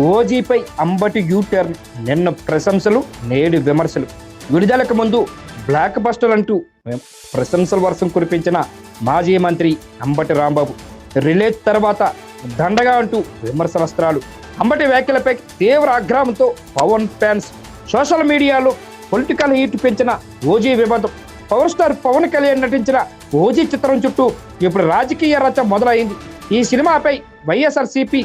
ఓజీపై Ambati U turn నిన్న ప్రశంసలు నేడు విమర్శలు. విడుదలకు ముందు బ్లాక్ బస్టర్ అంటూ ప్రశంసల వర్షం కురిపించిన మాజీ మంత్రి అంబటి రాంబాబు. రిలీజ్ తర్వాత దండగా అంటూ విమర్శలస్త్రాలు అంబటి వ్యాఖ్యలపై తీవ్ర ఆగ్రహంతో పవన్ ఫ్యాన్స్ సోషల్ మీడియాలో పొలిటికల్ హీట్ పెంచిన ఓజీ వివాదం. పవర్ స్టార్ పవన్ కళ్యాణ్ నటించిన ఓజీ చిత్రం చుట్టూ ఇప్పుడు రాజకీయ రచ మొదలైంది. ఈ సినిమాపై వైఎస్ఆర్సీపీ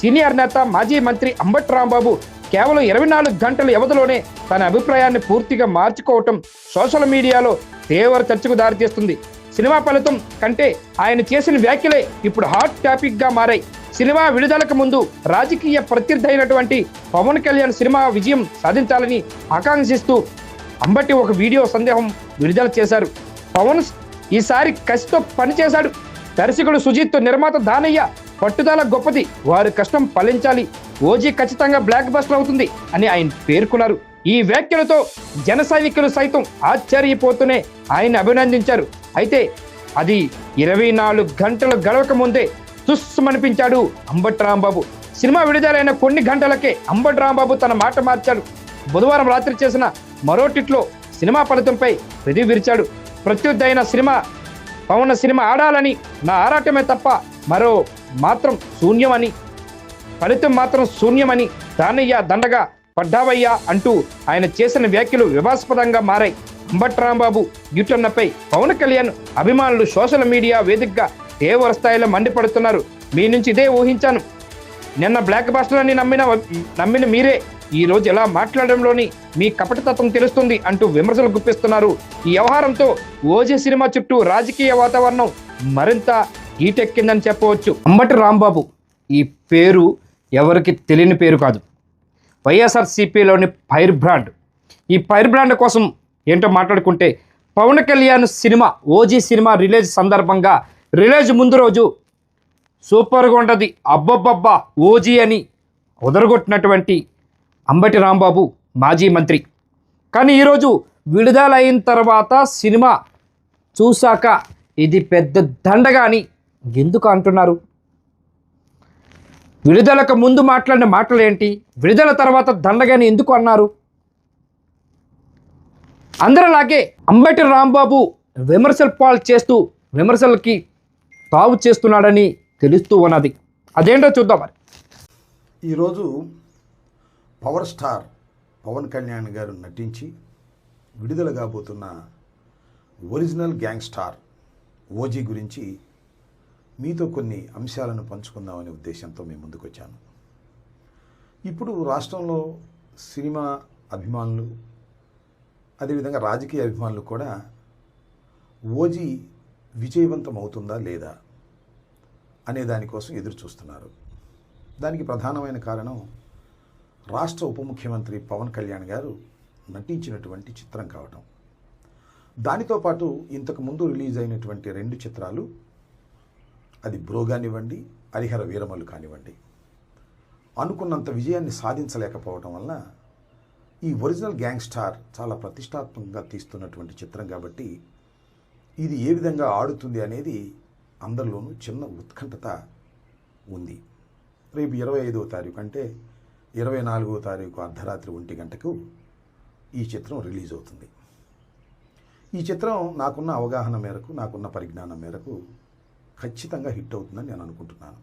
సీనియర్ నేత మాజీ మంత్రి అంబట్ రాంబాబు కేవలం ఇరవై నాలుగు గంటల వ్యవధిలోనే తన అభిప్రాయాన్ని పూర్తిగా మార్చుకోవటం సోషల్ మీడియాలో తీవ్ర చర్చకు దారితీస్తుంది. సినిమా ఫలితం కంటే ఆయన చేసిన వ్యాఖ్యలే ఇప్పుడు హాట్ టాపిక్గా మారాయి. సినిమా విడుదలకు ముందు రాజకీయ ప్రత్యర్థి అయినటువంటి పవన్ కళ్యాణ్ సినిమా విజయం సాధించాలని ఆకాంక్షిస్తూ అంబటి ఒక వీడియో సందేహం విడుదల చేశారు. పవన్ ఈసారి కసితో పనిచేశాడు. దర్శకుడు సుజిత్ నిర్మాత దానయ్య పట్టుదల గొప్పది. వారి కష్టం ఫలించాలి. ఓజీ ఖచ్చితంగా బ్లాక్ బస్టర్ అవుతుంది అని ఆయన పేర్కొన్నారు. ఈ వ్యాఖ్యలతో జన సైనికులు సైతం ఆశ్చర్యపోతూనే ఆయన అభినందించారు. అయితే అది ఇరవై నాలుగు గంటలు గడవక ముందే తుస్సుమనిపించాడు అంబట్ రాంబాబు. సినిమా విడుదలైన కొన్ని గంటలకే అంబట్ రాంబాబు తన మాట మార్చాడు. బుధవారం రాత్రి చేసిన మరో టిట్లో సినిమా ఫలితంపై ప్రతి విరిచాడు. ప్రత్యుద్ధైన సినిమా పవన్ సినిమా ఆడాలని నా ఆరాటమే తప్ప మరో మాత్రం శూన్యమని ఫలితం మాత్రం శూన్యమని దానయ్య దండగా పడ్డావయ్యా అంటూ ఆయన చేసిన వ్యాఖ్యలు వివాదాస్పదంగా మారాయి. అంబట్ రాంబాబు యూటర్నపై పవన్ కళ్యాణ్ అభిమానులు సోషల్ మీడియా వేదికగా తీవ్ర స్థాయిలో మండిపడుతున్నారు. మీ నుంచి ఇదే ఊహించాను. నిన్న బ్లాక్ బాస్టర్ని నమ్మిన నమ్మిన మీరే ఈ రోజు ఎలా మాట్లాడడంలోని మీ కపటతత్వం తెలుస్తుంది అంటూ విమర్శలు గుప్పిస్తున్నారు. ఈ వ్యవహారంతో ఓజే సినిమా చుట్టూ రాజకీయ వాతావరణం మరింత ఈటెక్కిందని చెప్పవచ్చు. అంబటి రాంబాబు ఈ పేరు ఎవరికి తెలియని పేరు కాదు. వైఎస్ఆర్సీపీలోని ఫైర్ బ్రాండ్. ఈ ఫైర్ బ్రాండ్ కోసం ఏంటో మాట్లాడుకుంటే Pawan Kalyan cinema OG cinema release సందర్భంగా రిలీజ్ ముందు రోజు సూపర్గా ఉంటుంది అబ్బబ్బబ్బా ఓజీ అని ఉదరగొట్టినటువంటి అంబటి రాంబాబు మాజీ మంత్రి. కానీ ఈరోజు విడుదలైన తర్వాత సినిమా చూశాక ఇది పెద్ద దండగా అని ఎందుకు అంటున్నారు? విడుదలకు ముందు మాట్లాడిన మాటలు ఏంటి విడుదల తర్వాత దండగాని ఎందుకు అన్నారు? అందరిలాగే అంబటి రాంబాబు విమర్శలు పాలు చేస్తూ విమర్శలకి తావు చేస్తున్నాడని తెలుస్తూ ఉన్నది. అదేంటో చూద్దాం మరి. ఈరోజు పవర్ స్టార్ పవన్ కళ్యాణ్ గారు నటించి విడుదల కాబోతున్న ఒరిజినల్ గ్యాంగ్ స్టార్ ఓజీ గురించి మీతో కొన్ని అంశాలను పంచుకుందామనే ఉద్దేశంతో మేము ముందుకొచ్చాను. ఇప్పుడు రాష్ట్రంలో సినిమా అభిమానులు అదేవిధంగా రాజకీయ అభిమానులు కూడా ఓజీ విజయవంతం అవుతుందా లేదా అనే దానికోసం ఎదురు చూస్తున్నారు దానికి ప్రధానమైన కారణం రాష్ట్ర ఉప ముఖ్యమంత్రి పవన్ కళ్యాణ్ గారు నటించినటువంటి చిత్రం కావటం. దానితో పాటు ఇంతకు ముందు రిలీజ్ అయినటువంటి రెండు చిత్రాలు అది బ్రో కానివ్వండి హరిహర వీరమల్లు కానివ్వండి. అనుకున్నంత విజయాన్ని సాధించలేకపోవడం వల్ల ఈ ఒరిజినల్ గ్యాంగ్స్టార్ చాలా ప్రతిష్టాత్మకంగా తీస్తున్నటువంటి చిత్రం కాబట్టి ఇది ఏ విధంగా ఆడుతుంది అనేది అందరిలోనూ చిన్న ఉత్కంఠత ఉంది. రేపు ఇరవై ఐదవ తారీఖు అంటే ఇరవై నాలుగవ తారీఖు అర్ధరాత్రి ఒంటి గంటకు ఈ చిత్రం రిలీజ్ అవుతుంది. ఈ చిత్రం నాకున్న అవగాహన మేరకు నాకున్న పరిజ్ఞానం మేరకు ఖచ్చితంగా హిట్ అవుతుందని నేను అనుకుంటున్నాను.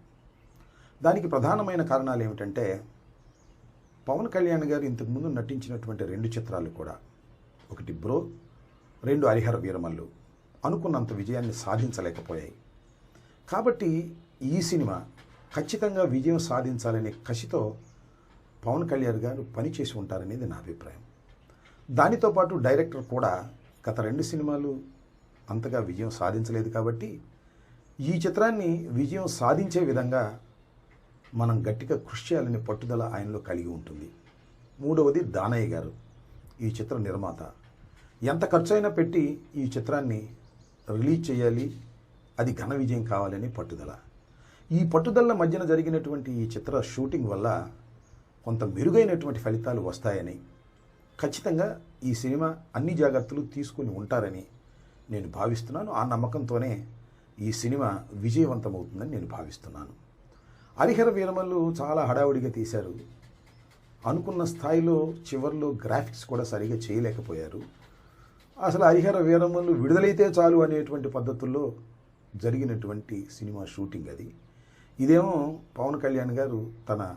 దానికి ప్రధానమైన కారణాలు ఏమిటంటే పవన్ కళ్యాణ్ గారు ఇంతకుముందు నటించినటువంటి రెండు చిత్రాలు కూడా. ఒకటి బ్రో రెండు హరిహర వీరమల్లు. అనుకున్నంత విజయాన్ని సాధించలేకపోయాయి. కాబట్టి ఈ సినిమా ఖచ్చితంగా విజయం సాధించాలనే కసితో పవన్ కళ్యాణ్ గారు పనిచేసి ఉంటారనేది నా అభిప్రాయం. దానితో పాటు డైరెక్టర్ కూడా గత రెండు సినిమాలు అంతగా విజయం సాధించలేదు కాబట్టి ఈ చిత్రాన్ని విజయం సాధించే విధంగా మనం గట్టిగా కృషి చేయాలనే పట్టుదల ఆయనలో కలిగి ఉంటుంది. మూడవది దానయ్య గారు ఈ చిత్ర నిర్మాత. ఎంత ఖర్చైనా పెట్టి ఈ చిత్రాన్ని రిలీజ్ చేయాలి అది ఘన విజయం కావాలని పట్టుదల. ఈ పట్టుదల మధ్యన జరిగినటువంటి ఈ చిత్ర షూటింగ్ వల్ల కొంత మెరుగైనటువంటి ఫలితాలు వస్తాయని ఖచ్చితంగా ఈ సినిమా అన్ని జాగ్రత్తలు తీసుకుని ఉంటారని నేను భావిస్తున్నాను. ఆ నమ్మకంతోనే ఈ సినిమా విజయవంతమవుతుందని నేను భావిస్తున్నాను. హరిహర వీరమల్లు చాలా హడావుడిగా తీశారు. అనుకున్న స్థాయిలో చివర్లో గ్రాఫిక్స్ కూడా సరిగా చేయలేకపోయారు. అసలు హరిహర వీరమల్లు విడుదలైతే చాలు అనేటువంటి పద్ధతుల్లో జరిగినటువంటి సినిమా షూటింగ్ అది. ఇదేమో పవన్ కళ్యాణ్ గారు తన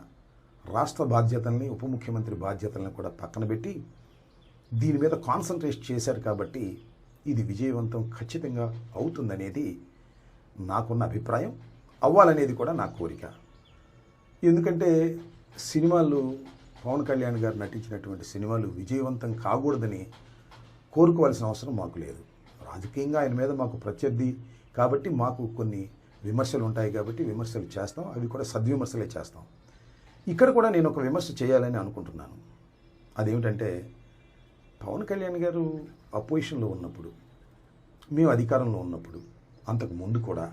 రాష్ట్ర బాధ్యతల్ని ఉప ముఖ్యమంత్రి బాధ్యతలను కూడా పక్కన పెట్టి దీని మీద కాన్సన్ట్రేట్ చేశారు కాబట్టి ఇది విజయవంతం ఖచ్చితంగా అవుతుందనేది నాకున్న అభిప్రాయం అవ్వాలనేది కూడా నా కోరిక. ఎందుకంటే సినిమాలు పవన్ కళ్యాణ్ గారు నటించినటువంటి సినిమాలు విజయవంతం కాకూడదని కోరుకోవాల్సిన అవసరం మాకు లేదు. రాజకీయంగా ఆయన మీద మాకు ప్రత్యర్థి కాబట్టి మాకు కొన్ని విమర్శలు ఉంటాయి కాబట్టి విమర్శలు చేస్తాం. అవి కూడా సద్విమర్శలే చేస్తాం. ఇక్కడ కూడా నేను ఒక విమర్శ చేయాలని అనుకుంటున్నాను. అదేమిటంటే పవన్ కళ్యాణ్ గారు అపోజిషన్లో ఉన్నప్పుడు మేము అధికారంలో ఉన్నప్పుడు అంతకు ముందు కూడా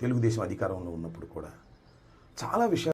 తెలుగుదేశం అధికారంలో ఉన్నప్పుడు కూడా చాలా విషయాలు